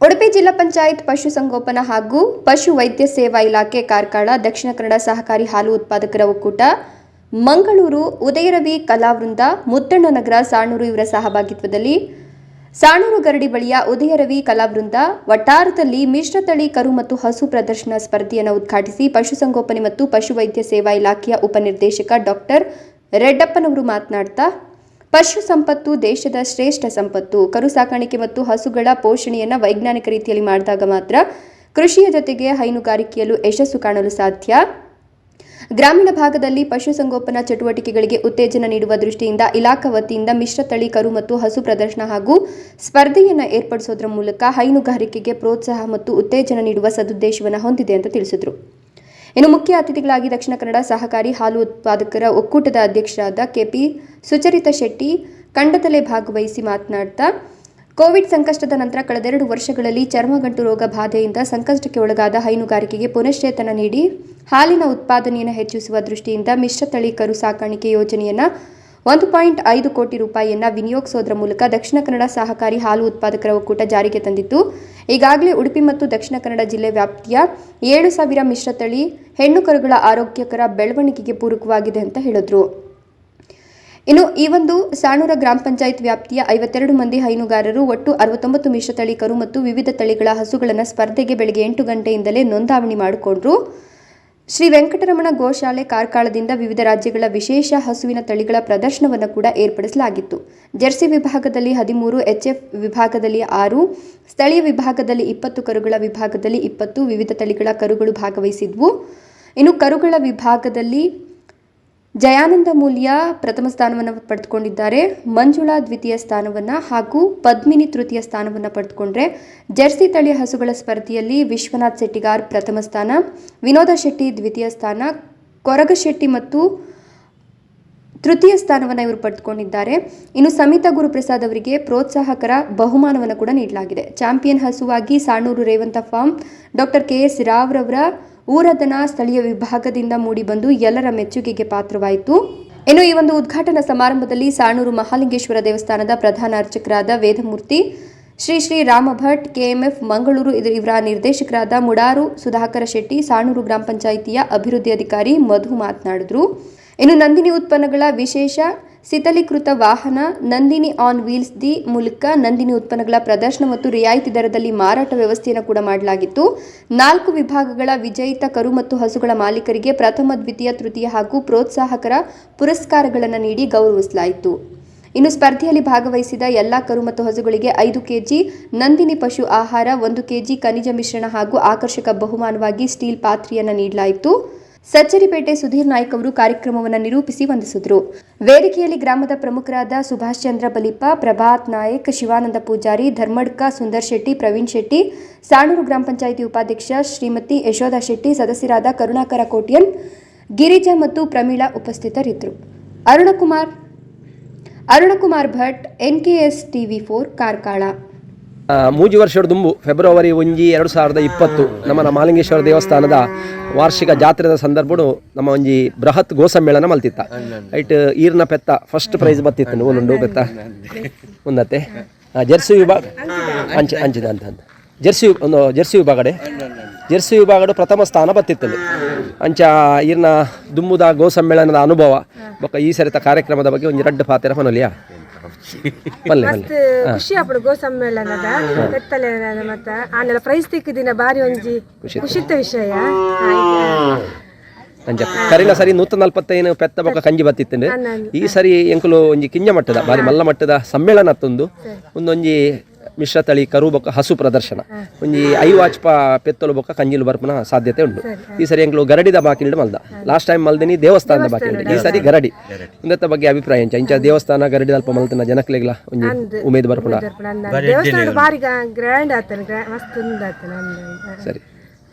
ಉಡುಪಿ ಜಿಲ್ಲಾ ಪಂಚಾಯತ್ ಪಶುಸಂಗೋಪನಾ ಹಾಗೂ ಪಶು ವೈದ್ಯ ಸೇವಾ ಇಲಾಖೆ ಕಾರ್ಕಳ, ದಕ್ಷಿಣ ಕನ್ನಡ ಸಹಕಾರಿ ಹಾಲು ಉತ್ಪಾದಕರ ಒಕ್ಕೂಟ, ಮಂಗಳೂರು ಉದಯರವಿ ಕಲಾವೃಂದ ಮುದ್ದಣ್ಣನಗರ ಸಾಣೂರು ಇವರ ಸಹಭಾಗಿತ್ವದಲ್ಲಿ ಸಾಣೂರು ಗರಡಿ ಬಳಿಯ ಉದಯರವಿ ಕಲಾವೃಂದ ವಟಾರದಲ್ಲಿ ಮಿಶ್ರತಳಿ ಕರು ಮತ್ತು ಹಸು ಪ್ರದರ್ಶನ ಸ್ಪರ್ಧೆಯನ್ನು ಉದ್ಘಾಟಿಸಿ ಪಶುಸಂಗೋಪನೆ ಮತ್ತು ಪಶುವೈದ್ಯ ಸೇವಾ ಇಲಾಖೆಯ ಉಪನಿರ್ದೇಶಕ ಡಾಕ್ಟರ್ ರೆಡ್ಡಪ್ಪನವರು ಮಾತನಾಡ್ತಾ ಪಶು ಸಂಪತ್ತು ದೇಶದ ಶ್ರೇಷ್ಠ ಸಂಪತ್ತು. ಕರು ಸಾಕಾಣಿಕೆ ಮತ್ತು ಹಸುಗಳ ಪೋಷಣೆಯನ್ನು ವೈಜ್ಞಾನಿಕ ರೀತಿಯಲ್ಲಿ ಮಾಡಿದಾಗ ಮಾತ್ರ ಕೃಷಿಯ ಜೊತೆಗೆ ಹೈನುಗಾರಿಕೆಯಲ್ಲೂ ಯಶಸ್ಸು ಕಾಣಲು ಸಾಧ್ಯ. ಗ್ರಾಮೀಣ ಭಾಗದಲ್ಲಿ ಪಶುಸಂಗೋಪನಾ ಚಟುವಟಿಕೆಗಳಿಗೆ ಉತ್ತೇಜನ ನೀಡುವ ದೃಷ್ಟಿಯಿಂದ ಇಲಾಖಾ ವತಿಯಿಂದ ಮಿಶ್ರತಳಿ ಕರು ಮತ್ತು ಹಸು ಪ್ರದರ್ಶನ ಹಾಗೂ ಸ್ಪರ್ಧೆಯನ್ನು ಏರ್ಪಡಿಸೋದ್ರ ಮೂಲಕ ಹೈನುಗಾರಿಕೆಗೆ ಪ್ರೋತ್ಸಾಹ ಮತ್ತು ಉತ್ತೇಜನ ನೀಡುವ ಸದುದ್ದೇಶವನ್ನು ಹೊಂದಿದೆ ಅಂತ ತಿಳಿಸಿದರು. ಇನ್ನು ಮುಖ್ಯ ಅತಿಥಿಗಳಾಗಿ ದಕ್ಷಿಣ ಕನ್ನಡ ಸಹಕಾರಿ ಹಾಲು ಉತ್ಪಾದಕರ ಒಕ್ಕೂಟದ ಅಧ್ಯಕ್ಷರಾದ ಕೆಪಿ ಸುಚರಿತ ಶೆಟ್ಟಿ ಕಂಡದಲ್ಲೇ ಭಾಗವಹಿಸಿ ಮಾತನಾಡ್ತಾ, ಕೋವಿಡ್ ಸಂಕಷ್ಟದ ನಂತರ ಕಳೆದೆರಡು ವರ್ಷಗಳಲ್ಲಿ ಚರ್ಮಗಂಟು ರೋಗ ಬಾಧೆಯಿಂದ ಸಂಕಷ್ಟಕ್ಕೆ ಒಳಗಾದ ಹೈನುಗಾರಿಕೆಗೆ ಪುನಶ್ಚೇತನ ನೀಡಿ, ಹಾಲಿನ ಉತ್ಪಾದನೆಯನ್ನು ಹೆಚ್ಚಿಸುವ ದೃಷ್ಟಿಯಿಂದ ಮಿಶ್ರತಳಿ ಕರು ಸಾಕಾಣಿಕೆ ಯೋಜನೆಯನ್ನು ಒಂದು ಪಾಯಿಂಟ್ ಐದು ಕೋಟಿ ರೂಪಾಯಿಯನ್ನು ವಿನಿಯೋಗಿಸೋದ್ರ ಮೂಲಕ ದಕ್ಷಿಣ ಕನ್ನಡ ಸಹಕಾರಿ ಹಾಲು ಉತ್ಪಾದಕರ ಒಕ್ಕೂಟ ಜಾರಿಗೆ ತಂದಿತ್ತು ಈಗಾಗಲೇ ಉಡುಪಿ ಮತ್ತು ದಕ್ಷಿಣ ಕನ್ನಡ ಜಿಲ್ಲೆ ವ್ಯಾಪ್ತಿಯ ಏಳು ಸಾವಿರ ಮಿಶ್ರತಳಿ ಹೆಣ್ಣು ಕರುಗಳ ಆರೋಗ್ಯಕರ ಬೆಳವಣಿಗೆಗೆ ಪೂರಕವಾಗಿದೆ ಅಂತ ಹೇಳಿದ್ರು. ಇನ್ನು ಈ ಒಂದು ಸಾಣೂರ ಗ್ರಾಮ ಪಂಚಾಯತ್ ವ್ಯಾಪ್ತಿಯ ಐವತ್ತೆರಡು ಮಂದಿ ಹೈನುಗಾರರು ಒಟ್ಟು ಅರವತ್ತೊಂಬತ್ತು ಮಿಶ್ರತಳಿ ಕರು ಮತ್ತು ವಿವಿಧ ತಳಿಗಳ ಹಸುಗಳನ್ನು ಸ್ಪರ್ಧೆಗೆ ಬೆಳಗ್ಗೆ ಎಂಟು ಗಂಟೆಯಿಂದಲೇ ನೋಂದಾವಣಿ ಮಾಡಿಕೊಂಡ್ರು. ಶ್ರೀ ವೆಂಕಟರಮಣ ಗೋಶಾಲೆ ಕಾರ್ಕಳದಿಂದ ವಿವಿಧ ರಾಜ್ಯಗಳ ವಿಶೇಷ ಹಸುವಿನ ತಳಿಗಳ ಪ್ರದರ್ಶನವನ್ನು ಕೂಡ ಏರ್ಪಡಿಸಲಾಗಿತ್ತು. ಜೆರ್ಸಿ ವಿಭಾಗದಲ್ಲಿ ಹದಿಮೂರು, ಎಚ್ಎಫ್ ವಿಭಾಗದಲ್ಲಿ ಆರು, ಸ್ಥಳೀಯ ವಿಭಾಗದಲ್ಲಿ ಇಪ್ಪತ್ತು, ಕರುಗಳ ವಿಭಾಗದಲ್ಲಿ ಇಪ್ಪತ್ತು ವಿವಿಧ ತಳಿಗಳ ಕರುಗಳು ಭಾಗವಹಿಸಿದ್ವು. ಇನ್ನು ಕರುಗಳ ವಿಭಾಗದಲ್ಲಿ ಜಯಾನಂದ ಮೂಲ್ಯ ಪ್ರಥಮ ಸ್ಥಾನವನ್ನು ಪಡೆದುಕೊಂಡಿದ್ದಾರೆ. ಮಂಜುಳಾ ದ್ವಿತೀಯ ಸ್ಥಾನವನ್ನು ಹಾಗೂ ಪದ್ಮಿನಿ ತೃತೀಯ ಸ್ಥಾನವನ್ನು ಪಡೆದುಕೊಂಡ್ರೆ ಜರ್ಸಿ ತಳಿಯ ಹಸುಗಳ ಸ್ಪರ್ಧೆಯಲ್ಲಿ ವಿಶ್ವನಾಥ್ ಶೆಟ್ಟಿಗಾರ್ ಪ್ರಥಮ ಸ್ಥಾನ, ವಿನೋದ ಶೆಟ್ಟಿ ದ್ವಿತೀಯ ಸ್ಥಾನ, ಕೊರಗ ಶೆಟ್ಟಿ ಮತ್ತು ತೃತೀಯ ಸ್ಥಾನವನ್ನು ಇವರು ಪಡೆದುಕೊಂಡಿದ್ದಾರೆ. ಇನ್ನು ಸಮಿತಾ ಗುರುಪ್ರಸಾದ್ ಅವರಿಗೆ ಪ್ರೋತ್ಸಾಹಕರ ಬಹುಮಾನವನ್ನು ಕೂಡ ನೀಡಲಾಗಿದೆ. Champion ಹಸುವಾಗಿ Sanur Revanth farm doctor K S ರಾವ್ರವರ ಊರದನ ಸ್ಥಳೀಯ ವಿಭಾಗದಿಂದ ಮೂಡಿಬಂದು ಎಲ್ಲರ ಮೆಚ್ಚುಗೆಗೆ ಪಾತ್ರವಾಯಿತು. ಇನ್ನು ಈ ಒಂದು ಉದ್ಘಾಟನಾ ಸಮಾರಂಭದಲ್ಲಿ ಸಾಣೂರು ಮಹಾಲಿಂಗೇಶ್ವರ ದೇವಸ್ಥಾನದ ಪ್ರಧಾನ ಅರ್ಚಕರಾದ ವೇದಮೂರ್ತಿ, ಶ್ರೀ ಶ್ರೀ ರಾಮಭಟ್, ಕೆಎಂಎಫ್ ಮಂಗಳೂರು ಇವರ ನಿರ್ದೇಶಕರಾದ ಮುಡಾರು ಸುಧಾಕರ ಶೆಟ್ಟಿ, ಸಾಣೂರು ಗ್ರಾಮ ಪಂಚಾಯಿತಿಯ ಅಭಿವೃದ್ಧಿ ಅಧಿಕಾರಿ ಮಧು ಮಾತನಾಡಿದರು. ಇನ್ನು ನಂದಿನಿ ಉತ್ಪನ್ನಗಳ ವಿಶೇಷ ಶೀತಲೀಕೃತ ವಾಹನ, ನಂದಿನಿ ಆನ್ ವೀಲ್ಸ್ ದಿ ಮೂಲಕ ನಂದಿನಿ ಉತ್ಪನ್ನಗಳ ಪ್ರದರ್ಶನ ಮತ್ತು ರಿಯಾಯಿತಿ ದರದಲ್ಲಿ ಮಾರಾಟ ವ್ಯವಸ್ಥೆಯನ್ನು ಕೂಡ ಮಾಡಲಾಗಿತ್ತು. ನಾಲ್ಕು ವಿಭಾಗಗಳ ವಿಜಯಿತ ಕರು ಮತ್ತು ಹಸುಗಳ ಮಾಲೀಕರಿಗೆ ಪ್ರಥಮ, ದ್ವಿತೀಯ, ತೃತೀಯ ಹಾಗೂ ಪ್ರೋತ್ಸಾಹಕರ ಪುರಸ್ಕಾರಗಳನ್ನು ನೀಡಿ ಗೌರವಿಸಲಾಯಿತು. ಇನ್ನು ಸ್ಪರ್ಧೆಯಲ್ಲಿ ಭಾಗವಹಿಸಿದ ಎಲ್ಲ ಕರು ಮತ್ತು ಹಸುಗಳಿಗೆ ಐದು ಕೆಜಿ, ನಂದಿನಿ ಪಶು ಆಹಾರ, ಒಂದು ಕೆಜಿ ಖನಿಜ ಮಿಶ್ರಣ ಹಾಗೂ ಆಕರ್ಷಕ ಬಹುಮಾನವಾಗಿ ಸ್ಟೀಲ್ ಪಾತ್ರೆಯನ್ನು ನೀಡಲಾಯಿತು. ಸಚ್ಚರಿಪೇಟೆ ಸುಧೀರ್ ನಾಯ್ಕ್ ಅವರು ಕಾರ್ಯಕ್ರಮವನ್ನು ನಿರೂಪಿಸಿ ವಂದಿಸಿದರು. ವೇದಿಕೆಯಲ್ಲಿ ಗ್ರಾಮದ ಪ್ರಮುಖರಾದ ಸುಭಾಷ್ ಚಂದ್ರ ಬಲಿಪ್ಪ, ಪ್ರಭಾತ್ ನಾಯಕ್, ಶಿವಾನಂದ ಪೂಜಾರಿ, ಧರ್ಮಡ್ಕ ಸುಂದರ್ ಶೆಟ್ಟಿ, ಪ್ರವೀಣ್ ಶೆಟ್ಟಿ, ಸಾಣೂರು ಗ್ರಾಮ ಪಂಚಾಯಿತಿ ಉಪಾಧ್ಯಕ್ಷ ಶ್ರೀಮತಿ ಯಶೋಧ ಶೆಟ್ಟಿ, ಸದಸ್ಯರಾದ ಕರುಣಾಕರ ಕೋಟಿಯನ್, ಗಿರಿಜಾ ಮತ್ತು ಪ್ರಮೀಳಾ ಉಪಸ್ಥಿತರಿದ್ದರು. Arunkumar Arunkumar Bhat NKS TV four, Karkala. ಮೂಜಿ ವರ್ಷದ ದುಂಬು, ಫೆಬ್ರವರಿ ಒಂಜಿ ಎರಡು ಸಾವಿರದ ಇಪ್ಪತ್ತು, ನಮ್ಮ ಮಾಲಿಂಗೇಶ್ವರ ದೇವಸ್ಥಾನದ ವಾರ್ಷಿಕ ಜಾತ್ರೆದ ಸಂದರ್ಭಡು ನಮ್ಮ ಒಂಜಿ ಬೃಹತ್ ಗೋಸಮ್ಮೇಳನ ಮಲ್ತಿತ್ತ. ಐಟ್ ಈರ್ನ ಪೆತ್ತ ಫಸ್ಟ್ ಪ್ರೈಸ್ ಬತ್ತಿತ್ತು ಒಂದುಂಡು ಪೆತ್ತ? ಮುಂದತ್ತೆ ಜೆರ್ಸಿ ವಿಭಾಗ? ಅಂಚೆ, ಅಂಚಿದ, ಅಂತ ಜೆರ್ಸಿ ಒಂದು ಜೆರ್ಸಿ ವಿಭಾಗಡೆ? ಜೆರ್ಸಿ ವಿಭಾಗಡು ಪ್ರಥಮ ಸ್ಥಾನ ಬತ್ತಿತ್ತು ಅಂಚ ಈರ್ನ ದುಂಬುದ ಗೋ ಸಮ್ಮೇಳನದ ಅನುಭವ. ಬೊಕ್ಕ ಈ ಸರಿತ ಕಾರ್ಯಕ್ರಮದ ಬಗ್ಗೆ ಒಂದು ರಡ್ಡು ಪಾತ್ರ ಪನೊಲಿಯಾ ಪಲ್ಲೆ ಖುಷಿ ಆಪುಡು ಗೋ ಸಮ್ಮೇಳನದ ಬೆತ್ತಲೆ ಮತ್ತ. ಆನೆಲ್ಲ ಪ್ರೈಸ್ ತಿಕ್ಕಿದಿನ ಬಾರಿ ಒಂಜಿ ಖುಷಿತ ವಿಷಯ. ಅಂಚ ಕರಿನ ಸರಿ ನೂತ ನಲ್ಪತ್ತೈನು ಪೆತ್ತ ಬೊಕ್ಕ ಕಂಜಿ ಬತ್ತಿತ್ತಂಡು ಈ ಸರಿ ಎಂಕುಲು ಒಂಜಿ ಕಿಂಜ ಮಟ್ಟದ ಬಾರಿ ಮಲ್ಲ ಮಟ್ಟದ ಸಮ್ಮೇಳನ ಅತ್ತೊಂದು. ಒಂದೊಂಜಿ ಮಿಶ್ರತಳಿ ಕರು ಬೊಕ್ಕ ಹಸು ಪ್ರದರ್ಶನ. ಒಂಜಿ ಐ ವಾಚ್ಪ ಪೆತ್ತಲು ಬೊಕ್ಕ ಕಂಜಿಲು ಬರ್ಪನ ಸಾಧ್ಯತೆ ಉಂಟು. ಈ ಸರಿ ಎಂಕ್ಲು ಗರಡಿದ ಬಾಕಿಲ್ಡು ಮಲ್ದ. ಲಾಸ್ಟ್ ಟೈಮ್ ಮಲ್ದಿನಿ ದೇವಸ್ಥಾನದ ಬಾಕಿ ಈ ಸರಿ ಗರಡಿ. ಇಂದತ್ತ ಬಗ್ಗೆ ಅಭಿಪ್ರಾಯ ಎಂಚ ಇಂಚ ದೇವಸ್ಥಾನ ಗರಡಿ ಅಲ್ಪ ಮಲ್ತನ ಜನಕ್ಲೆಗ್ಲ ಒಂಜಿ ಉಮೇದ್ ಬರ್ಪುನ? ಬಾರಿ ಗ್ರ್ಯಾಂಡ್ ಆತನ ಮಸ್ತ್ ಉಂದ್ ಸರಿ.